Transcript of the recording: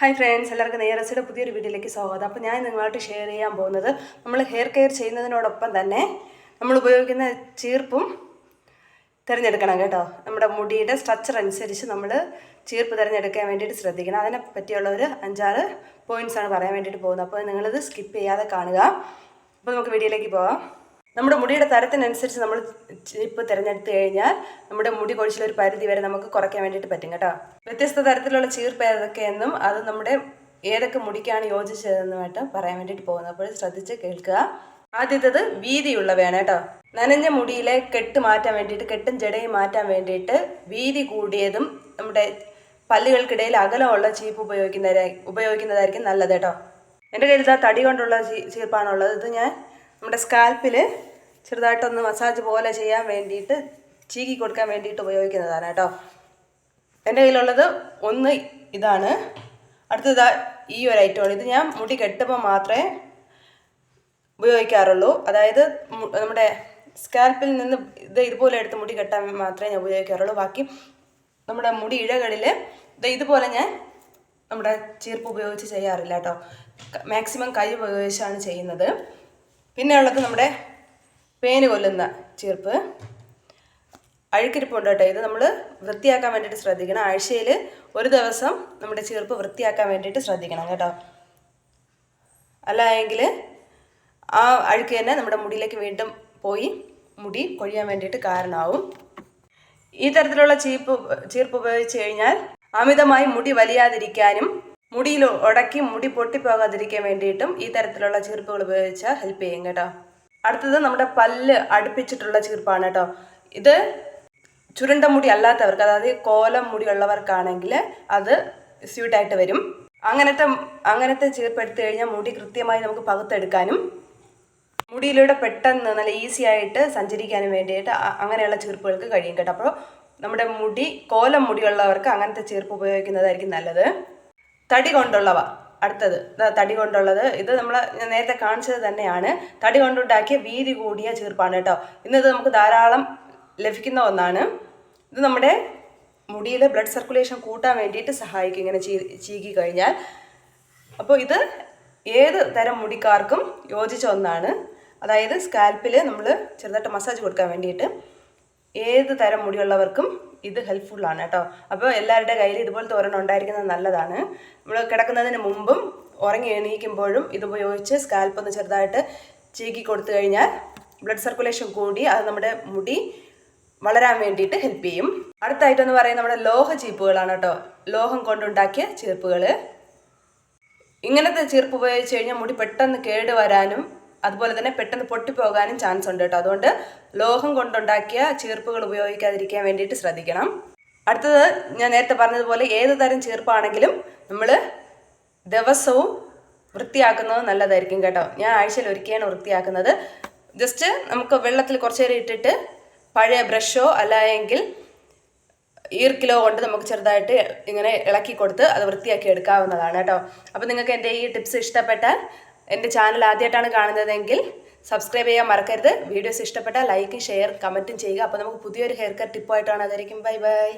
Hi friends എല്ലാവർക്കും നെയ്യറസിയുടെ പുതിയൊരു വീഡിയോയിലേക്ക് സ്വാഗതം. അപ്പോൾ ഞാൻ നിങ്ങളായിട്ട് ഷെയർ ചെയ്യാൻ പോകുന്നത് നമ്മൾ ഹെയർ കെയർ ചെയ്യുന്നതിനോടൊപ്പം തന്നെ നമ്മൾ ഉപയോഗിക്കുന്ന ചീർപ്പും തിരഞ്ഞെടുക്കണം കേട്ടോ. നമ്മുടെ മുടിയുടെ സ്ട്രക്ചർ അനുസരിച്ച് നമ്മൾ ചീർപ്പ് തിരഞ്ഞെടുക്കാൻ വേണ്ടിയിട്ട് ശ്രദ്ധിക്കണം. അതിനെ പറ്റിയുള്ള ഒരു അഞ്ചാറ് പോയിന്റ്സ് ആണ് പറയാൻ വേണ്ടിയിട്ട് പോകുന്നത്. അപ്പോൾ നിങ്ങളിത് സ്കിപ്പ് ചെയ്യാതെ കാണുക. അപ്പോൾ നമുക്ക് വീഡിയോയിലേക്ക് പോകാം നമ്മുടെ മുടിയുടെ തരത്തിനനുസരിച്ച് നമ്മൾ ചിപ്പ് തിരഞ്ഞെടുത്ത് കഴിഞ്ഞാൽ നമ്മുടെ മുടി കൊഴിച്ചിൽ ഒരു പരിധി വരെ നമുക്ക് കുറയ്ക്കാൻ വേണ്ടിയിട്ട് പറ്റും കേട്ടോ. വ്യത്യസ്ത തരത്തിലുള്ള ചീർപ്പ് ഏതൊക്കെയെന്നും അത് നമ്മുടെ ഏതൊക്കെ മുടിക്കാണ് യോജിച്ചതെന്നുമായിട്ട് പറയാൻ വേണ്ടിയിട്ട് പോകുന്നത്. അപ്പോൾ ശ്രദ്ധിച്ച് കേൾക്കുക. ആദ്യത്തേത് വീതിയുള്ളവയാണ് കേട്ടോ. നനഞ്ഞ മുടിയിലെ കെട്ട് മാറ്റാൻ വേണ്ടിയിട്ട് കെട്ടും ജടയും മാറ്റാൻ വേണ്ടിയിട്ട് വീതി കൂടിയതും നമ്മുടെ പല്ലുകൾക്കിടയിൽ അകലമുള്ള ചീപ്പ് ഉപയോഗിക്കുന്നതായി ഉപയോഗിക്കുന്നതായിരിക്കും നല്ലത് കേട്ടോ. എന്റെ കയ്യിൽ തടി കൊണ്ടുള്ള ചീ ചീർപ്പാണുള്ളത്. ഇത് ഞാൻ നമ്മുടെ സ്കാൽപ്പിൽ ചെറുതായിട്ടൊന്ന് മസാജ് പോലെ ചെയ്യാൻ വേണ്ടിയിട്ട് ചീകി കൊടുക്കാൻ വേണ്ടിയിട്ട് ഉപയോഗിക്കുന്നതാണ് കേട്ടോ. എന്റെ കയ്യിലുള്ളത് ഒന്ന് ഇതാണ്. അടുത്തത് ഈ ഒരു ഐറ്റമാണ് ഇത് ഞാൻ മുടി കെട്ടുമ്പോൾ മാത്രമേ ഉപയോഗിക്കാറുള്ളൂ. അതായത് നമ്മുടെ സ്കാൽപ്പിൽ നിന്ന് ഇത് ഇതുപോലെ എടുത്ത് മുടി കെട്ടാൻ മാത്രമേ ഞാൻ ഉപയോഗിക്കാറുള്ളൂ. ബാക്കി നമ്മുടെ മുടി ഇഴകളിൽ ഇത് ഇതുപോലെ ഞാൻ നമ്മുടെ ചീർപ്പ് ഉപയോഗിച്ച് ചെയ്യാറില്ല കേട്ടോ. മാക്സിമം കൈ ഉപയോഗിച്ചാണ് ചെയ്യുന്നത്. പിന്നെ ഉള്ളത് നമ്മുടെ പേന് കൊല്ലുന്ന ചീർപ്പ്. അഴുക്കിരിപ്പുണ്ട് കേട്ടോ. ഇത് നമ്മൾ വൃത്തിയാക്കാൻ വേണ്ടിയിട്ട് ശ്രദ്ധിക്കണം. ആഴ്ചയിൽ ഒരു ദിവസം നമ്മുടെ ചീർപ്പ് വൃത്തിയാക്കാൻ വേണ്ടിയിട്ട് ശ്രദ്ധിക്കണം കേട്ടോ. അല്ലായെങ്കിൽ ആ അഴുക്ക് തന്നെ നമ്മുടെ മുടിയിലേക്ക് വീണ്ടും പോയി മുടി കൊഴിയാൻ വേണ്ടിയിട്ട് കാരണമാവും. ഈ തരത്തിലുള്ള ചീപ്പ് ചീർപ്പ് ഉപയോഗിച്ച് കഴിഞ്ഞാൽ അമിതമായി മുടി വലിയാതിരിക്കാനും മുടിയിൽ ഉടക്കി മുടി പൊട്ടിപ്പോകാതിരിക്കാൻ വേണ്ടിയിട്ടും ഈ തരത്തിലുള്ള ചീർപ്പുകൾ ഉപയോഗിച്ച് ഹെൽപ്പ് ചെയ്യും കേട്ടോ. അടുത്തത് നമ്മുടെ പല്ല് അടുപ്പിച്ചിട്ടുള്ള ചീർപ്പാണ് കേട്ടോ. ഇത് ചുരുണ്ട മുടി അല്ലാത്തവർക്ക് അതായത് കോലം മുടി ഉള്ളവർക്കാണെങ്കിൽ അത് സ്യൂട്ടായിട്ട് വരും. അങ്ങനത്തെ അങ്ങനത്തെ ചീർപ്പ് എടുത്തു കഴിഞ്ഞാൽ മുടി കൃത്യമായി നമുക്ക് പകുത്തെടുക്കാനും മുടിയിലൂടെ പെട്ടെന്ന് നല്ല ഈസി ആയിട്ട് സഞ്ചരിക്കാനും വേണ്ടിയിട്ട് അങ്ങനെയുള്ള ചീർപ്പുകൾക്ക് കഴിയും കേട്ടോ. അപ്പോൾ നമ്മുടെ മുടി കോലം മുടിയുള്ളവർക്ക് അങ്ങനത്തെ ചീർപ്പ് ഉപയോഗിക്കുന്നതായിരിക്കും നല്ലത്. തടി കൊണ്ടുള്ളവ അടുത്തത് തടി കൊണ്ടുള്ളത് ഇത് നമ്മൾ നേരത്തെ കാണിച്ചത് തന്നെയാണ്. തടി കൊണ്ടുണ്ടാക്കിയ വീതി കൂടിയ ചീർപ്പാണ് കേട്ടോ. ഇന്നത് നമുക്ക് ധാരാളം ലഭിക്കുന്ന ഒന്നാണ്. ഇത് നമ്മുടെ മുടിയിലെ ബ്ലഡ് സർക്കുലേഷൻ കൂട്ടാൻ വേണ്ടിയിട്ട് സഹായിക്കും ഇങ്ങനെ ചീ ചീകി കഴിഞ്ഞാൽ. അപ്പോൾ ഇത് ഏത് തരം മുടിക്കാർക്കും യോജിച്ച ഒന്നാണ്. അതായത് സ്കാൽപ്പിൽ നമ്മൾ ചെറുതായിട്ട് മസാജ് കൊടുക്കാൻ വേണ്ടിയിട്ട്. ഏത് തരം മുടിയുള്ളവർക്കും ഇത് ഹെൽപ്ഫുള്ളാണ് കേട്ടോ. അപ്പോൾ എല്ലാവരുടെ കയ്യിൽ ഇതുപോലത്തെ ഒരെണ്ണം ഉണ്ടായിരിക്കുന്നത് നല്ലതാണ്. നമ്മൾ കിടക്കുന്നതിന് മുമ്പും ഉറങ്ങി എണീക്കുമ്പോഴും ഇത് ഉപയോഗിച്ച് സ്കാൽപ്പ് ഒന്ന് ചെറുതായിട്ട് ചീക്കി കൊടുത്തു കഴിഞ്ഞാൽ ബ്ലഡ് സർക്കുലേഷൻ കൂടി അത് നമ്മുടെ മുടി വളരാൻ വേണ്ടിയിട്ട് ഹെൽപ്പ് ചെയ്യും. അടുത്തായിട്ടെന്ന് പറയുന്നത് നമ്മുടെ ലോഹ ചീപ്പുകളാണ് കേട്ടോ. ലോഹം കൊണ്ടുണ്ടാക്കിയ ചീർപ്പുകൾ ഇങ്ങനത്തെ ചീർപ്പ് ഉപയോഗിച്ച് കഴിഞ്ഞാൽ മുടി പെട്ടെന്ന് കേട് വരാനും അതുപോലെ തന്നെ പെട്ടെന്ന് പൊട്ടിപ്പോകാനും ചാൻസ് ഉണ്ട് കേട്ടോ അതുകൊണ്ട് ലോഹം കൊണ്ടുണ്ടാക്കിയ ചീർപ്പുകൾ ഉപയോഗിക്കാതിരിക്കാൻ വേണ്ടിയിട്ട് ശ്രദ്ധിക്കണം. അടുത്തത് ഞാൻ നേരത്തെ പറഞ്ഞതുപോലെ ഏത് തരം ചീർപ്പാണെങ്കിലും നമ്മൾ ദിവസവും വൃത്തിയാക്കുന്നത് നല്ലതായിരിക്കും കേട്ടോ. ഞാൻ ആഴ്ചയിൽ ഒരിക്കലാണ് വൃത്തിയാക്കുന്നത്. ജസ്റ്റ് നമുക്ക് വെള്ളത്തിൽ കുറച്ച് നേരം ഇട്ടിട്ട് പഴയ ബ്രഷോ അല്ലെങ്കിൽ ഈർക്കിലോ കൊണ്ട് നമുക്ക് ചെറുതായിട്ട് ഇങ്ങനെ ഇളക്കി കൊടുത്ത് അത് വൃത്തിയാക്കി എടുക്കാവുന്നതാണ് കേട്ടോ. അപ്പോൾ നിങ്ങൾക്ക് എന്റെ ഈ ടിപ്സ് ഇഷ്ടപ്പെട്ടാൽ എന്റെ ചാനൽ ആദ്യമായിട്ടാണ് കാണുന്നതെങ്കിൽ സബ്സ്ക്രൈബ് ചെയ്യാൻ മറക്കരുത്. വീഡിയോസ് ഇഷ്ടപ്പെട്ടാൽ ലൈക്കും ഷെയർ കമന്റും ചെയ്യുക. അപ്പോൾ നമുക്ക് പുതിയൊരു ഹെയർ കട്ട് ടിപ്പായിട്ടാണ് അതായിരിക്കും ബൈ ബൈ